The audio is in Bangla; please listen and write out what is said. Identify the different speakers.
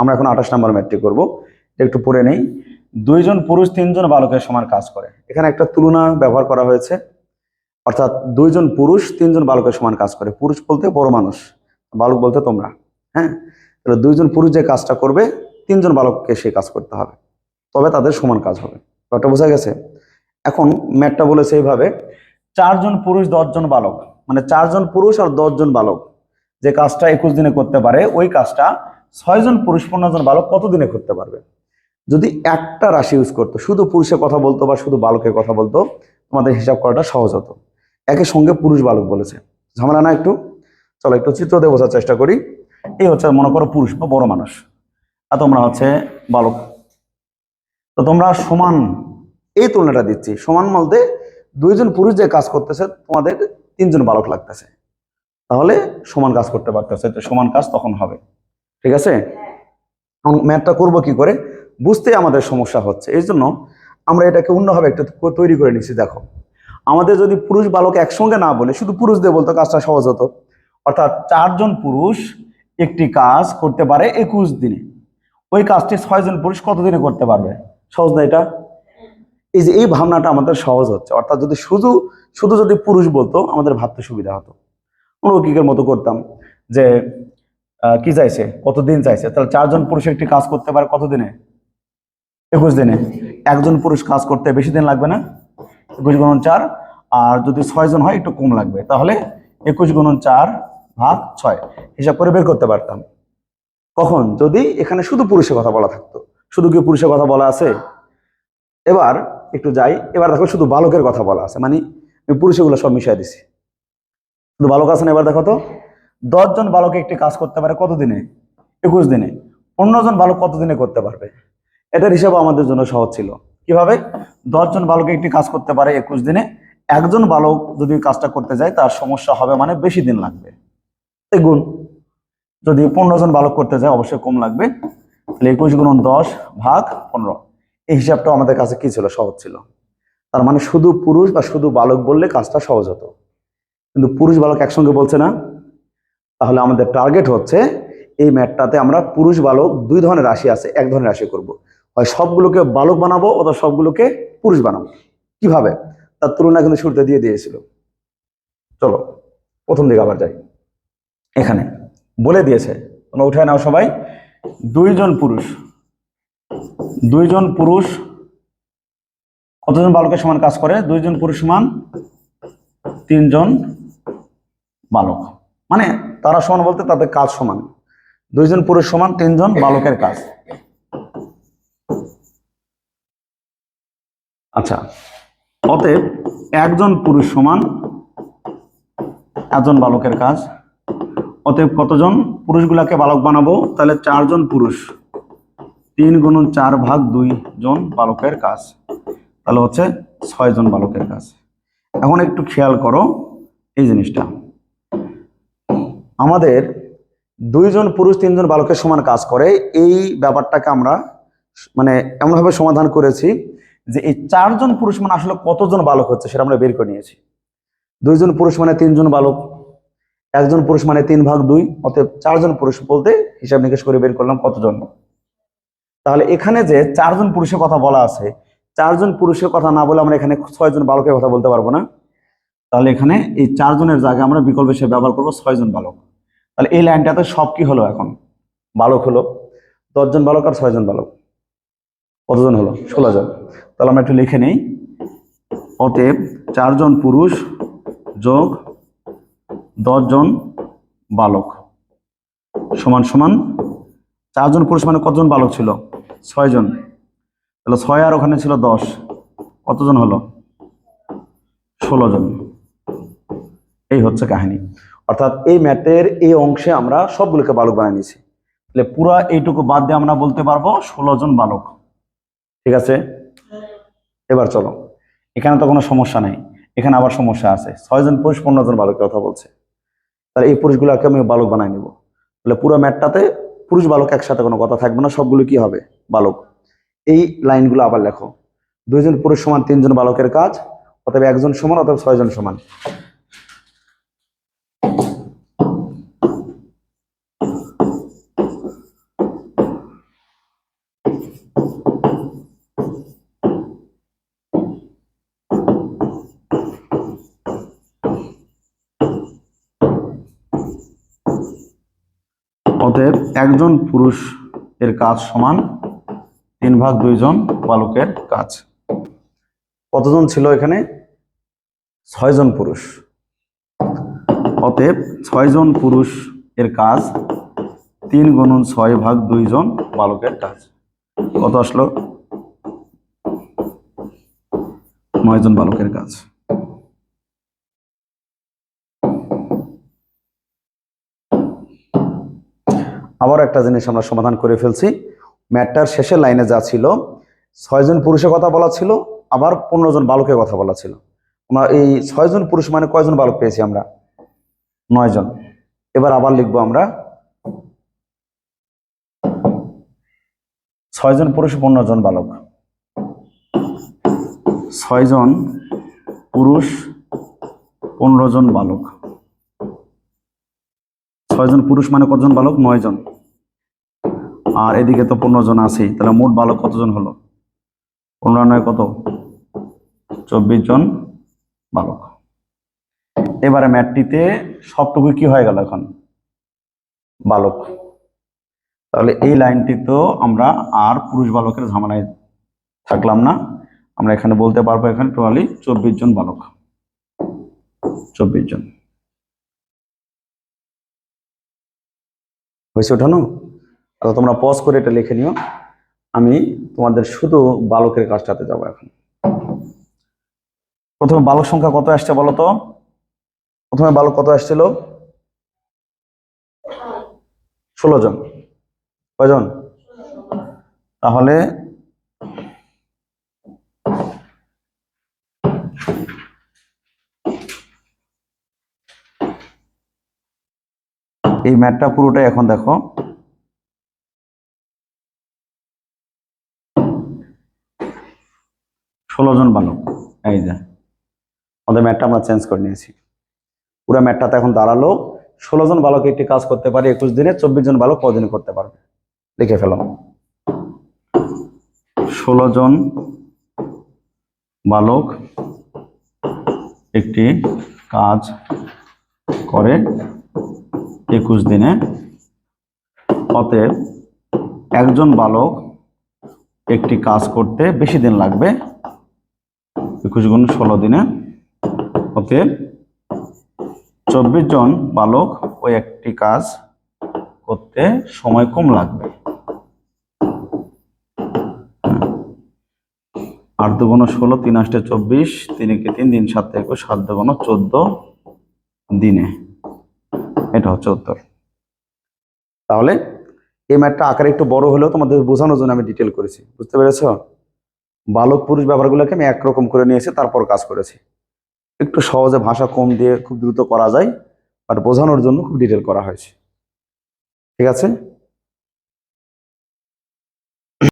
Speaker 1: আমরা এখন আঠাশ নম্বর ম্যাটটি করব। একটু পড়ে নেই। দুইজন পুরুষ, তিনজন বালকের সমান কাজ করে। এখানে একটা তুলনা ব্যবহার করা হয়েছে। অর্থাৎ দুইজন পুরুষ, তিনজন বালকের সমান কাজ করে। পুরুষ বলতে বড় মানুষ, বালক বলতে তোমরা হ্যাঁ? তাহলে দুইজন পুরুষ যে কাজটা করবে, তিনজন বালককে সেই কাজ করতে হবে। তবে তাদের সমান কাজ হবে। ব্যাপারটা বোঝা গেছে? এখন ম্যাটটা বলেছে এইভাবে, চারজন পুরুষ, দশজন বালক। মানে চারজন পুরুষ আর দশজন বালক যে কাজটা একুশ দিনে করতে পারে, ওই কাজটা ছয়জন পুরুষ পনেরো জন বালক কতদিনে করতে পারবে? যদি একটা রাশি ইউজ করতো, শুধু পুরুষের কথা বলতো বা শুধু বালকের কথা বলতো, তোমাদের হিসাব করাটা সহজ হতো। একের সঙ্গে পুরুষ বালক বলেছে। ঝামেলা না একটু? চলো একটু চিত্র দিয়ে বোঝার চেষ্টা করি। এই হচ্ছে মনে করো পুরুষ বা বড় মানুষ। আর তোমরা হচ্ছে বালক। তো তোমরা সমান, এই তুলনাটা দিচ্ছি। সমান বলতে দুইজন পুরুষ যে কাজ করতেছে, তোমাদের তিনজন বালক লাগতেছে। তাহলে সমান কাজ করতে পারতেছে। তো সমান কাজ তখন হবে। ঠিক আছে? ম্যাথটা করব কি করে? বুঝতে আমাদের সমস্যা হচ্ছে। এই জন্য আমরা এটাকে অন্যভাবে একটু তৈরি করে নিচ্ছি, দেখো। আমাদের যদি পুরুষ বালক একসঙ্গে না বলে, শুধু পুরুষদের বলতো, কাজটা সহজ হতো। অর্থাৎ চারজন পুরুষ একটি কাজ করতে পারে একুশ দিনে। ওই কাজটি ছয়জন পুরুষ কত দিনে করতে পারবে? সহজ না এটা? এই যে এই ভাবনাটা আমাদের সহজ হচ্ছে। অর্থাৎ যদি শুধু শুধু যদি পুরুষ বলতো, আমাদের ভাবতে সুবিধা হতো। অলৌকিকের মতো করতাম যে কি চাইছে? কতদিন চাইছে? তাহলে চারজন পুরুষ একটি কাজ করতে পারে কত দিনে একুশ দিনে। একজন পুরুষ কাজ করতে বেশি দিন লাগবে না? একুশ গুণন চার। আর যদি ছয়জন হয়, একটু কম লাগবে। তাহলে একুশ গুণন চার ভাগ ছয়। হিসাব করে বের করতে পারতাম। কখন? যদি এখানে শুধু পুরুষের কথা বলা থাকতো। শুধু কি পুরুষের কথা বলা আছে? এবার একটু যাই। এবার দেখো শুধু বালকের কথা বলা আছে। মানে পুরুষেগুলো সব মিশিয়ে দিছি। শুধু বালক আছে না এবার দেখো তো? দশজন বালক একটি কাজ করতে পারে কত দিনে একুশ দিনে। পনেরো জন বালক কত দিনে করতে পারবে? এটার হিসাব আমাদের জন্য সহজ ছিল। কীভাবে? দশজন বালক একটি কাজ করতে পারে একুশ দিনে। একজন বালক যদি কাজটা করতে যায়, তার সমস্যা হবে মানে বেশি দিন লাগবে। গুণ যদি পনেরো জন বালক করতে যায়, অবশ্যই কম লাগবে। তাহলে একুশ গুণন দশ ভাগ পনেরো। এই হিসাবটা আমাদের কাছে কি ছিল? সহজ ছিল। তার মানে শুধু পুরুষ বা শুধু বালক বললে কাজটা সহজ হতো। কিন্তু পুরুষ বালক একসঙ্গে বলছে না। তাহলে আমাদের টার্গেট হচ্ছে এই ম্যাটটাতে আমরা পুরুষ বালক দুই ধরনের রাশি আছে, এক ধরনের রাশি করব। হয় সবগুলোকে বালক বানাবো অথবা সবগুলোকে পুরুষ বানাবো। কীভাবে? তার তুলনা কিন্তু শুরুতে দিয়ে দিয়েছিল। চলো, প্রথম দিকে আবার যাই। এখানে বলে দিয়েছে, তোমরা উঠে নাও সবাই, দুইজন পুরুষ। দুইজন পুরুষ কতজন বালকের সমান কাজ করে? দুইজন পুরুষ সমান তিনজন বালক। মানে তারা সমান বলতে তাদের কাজ সমান। দুইজন পুরুষ সমান, তিনজন বালকের কাজ। আচ্ছা অতএব একজন পুরুষ সমান, একজন বালকের কাজ। অতএব কতজন পুরুষগুলাকে বালক বানাবো? তাহলে চারজন পুরুষ। তিন গুণন চার ভাগ দুই জন বালকের কাজ। তাহলে হচ্ছে ছয় জন বালকের কাজ। এখন একটু খেয়াল করো এই জিনিসটা। আমাদের দুইজন পুরুষ, তিনজন বালকের সমান কাজ করে। এই ব্যাপারটাকে আমরা মানে এমনভাবে সমাধান করেছি যে এই চারজন পুরুষ মানে আসলে কতজন বালক হচ্ছে সেটা আমরা বের করে নিয়েছি। দুইজন পুরুষ মানে তিনজন বালক, একজন পুরুষ মানে তিন ভাগ দুই, অতএব চারজন পুরুষ বলতে হিসাব নিকেশ করে বের করলাম কতজন। তাহলে এখানে যে চারজন পুরুষের কথা বলা আছে, চারজন পুরুষের কথা না বলে আমরা এখানে ছয়জন বালকের কথা বলতে পারব না। তাহলে এখানে এই চারজনের জায়গায় আমরা বিকল্প হিসেবে ব্যবহার করব ছয়জন বালক। তাহলে এই লাইনটাতে সব কি হলো এখন? বালক হলো, দশজন বালক আর ছয়জন বালক। কতজন হলো? ষোলো জন তাহলে আমরা একটু লিখে নেই। অতএব চারজন পুরুষ যোগ দশজন বালক। সমান সমান চারজন পুরুষ মানে কতজন বালক ছিল? ছয়জন। তাহলে ছয় আর ওখানে ছিল দশ। কতজন হলো? ষোলো জন এই হচ্ছে কাহিনী। অর্থাৎ এই ম্যাটের এই অংশে আমরা সবগুলোকে বালক বানিয়ে নিয়েছি। তাহলে পুরো এইটুকু বাদ দিয়ে আমরা বলতে পারব ষোলো জন বালক। ঠিক আছে? এবার চলো। এখানে তো কোনো সমস্যা নেই। এখানে আবার সমস্যা আছে। ছয়জন পুরুষ, পনেরো জন বালকের কথা বলছে। তাহলে এই পুরুষগুলোকে আমি বালক বানাই নিব। তাহলে পুরো ম্যাটটাতে পুরুষ বালক একসাথে কোনো কথা থাকবে না। সবগুলো কি হবে? বালক। এই লাইনগুলো আবার লেখো। দুইজন পুরুষ সমান, তিনজন বালকের কাজ অতএব একজন সমান, অথবা ছয়জন সমান। অতএব একজন পুরুষ এর কাজ সমান, তিন ভাগ দুইজন বালকের কাজ। কতজন ছিল এখানে? ছয়জন পুরুষ। অতএব ছয়জন পুরুষ এর কাজ, তিন গুণন ছয় ভাগ দুইজন বালকের কাজ। কত আসলো? নয়জন বালকের কাজ। আবার একটা জিনিস আমরা সমাধান করে ফেলছি। ম্যাটটার শেষের লাইনে যা ছিল ছয়জন পুরুষের কথা বলা ছিল, আবার পনেরো জন বালকের কথা বলা ছিল। আমরা এই ছয়জন পুরুষ মানে কয়জন বালক পেয়েছি আমরা? নয় জন। এবার আবার লিখব আমরা ছয়জন পুরুষ, পনেরো জন বালক। ছয়জন পুরুষ, পনেরো জন বালক। ছয়জন পুরুষ মানে কতজন বালক? নয় জন আর এদিকে তো পনেরো জন আছেই। তাহলে মোট বালক কতজন হলো? পনেরো নয় কত? চব্বিশ জন বালক। এবারে ম্যাটটিতে সবটুকু কি হয়ে গেল এখন? বালক। তাহলে এই লাইনটি তো আমরা আর পুরুষ বালকের ঝামেলায় থাকলাম না। আমরা এখানে বলতে পারব এখানে টোটালি চব্বিশ জন বালক। চব্বিশ জন হয়েছে ওঠানো? তো তোমরা পজ করে এটা লিখে নিও। আমি তোমাদের শুধু বালকের কাজটাতে যাব এখন। প্রথমে বালক সংখ্যা কত আসছে বলো তো? প্রথমে বালক কত আসছিল? ষোলো জন। কয়জন? তাহলে এই ম্যাটটা পুরোটাই এখন দেখো। ষোলো জন বালক, এই যে। আমাদের ম্যাটটা আমরা চেঞ্জ করে নিয়েছি। পুরো ম্যাটটাতে এখন দাঁড়াল। ষোলো জন বালক একটি কাজ করতে পারে একুশ দিনে, চব্বিশ জন বালক কদিনে করতে পারবে? লিখে ফেলো। ষোলো জন বালক একটি কাজ করে একুশ দিনে। অতএব একজন বালক একটি কাজ করতে বেশি দিন লাগবে, একুশ গুণ ষোলো দিনে। অতএব চব্বিশ জন বালক ওই একটি কাজ করতে সময় কম লাগবে। আট দুগুণ ষোলো, তিন আষ্টে চব্বিশ, তিন তিন দিন সাত একুশ, সাত দুগুণ চোদ্দ দিনে। এটা হচ্ছে উত্তর। তাহলে এই ম্যাটটা আকারে একটু বড় হলেও তোমাদের বোঝানোর জন্য আমি ডিটেল করেছি, বুঝতে পেরেছ? বালক পুরুষ ব্যাপারগুলোকে আমি একরকম করে নিয়েছি, তারপর কাজ করেছি। একটু সহজে ভাষা কম দিয়ে খুব দ্রুত করা যায় আর বোঝানোর জন্য খুব ডিটেল করা হয়েছে। ঠিক আছে?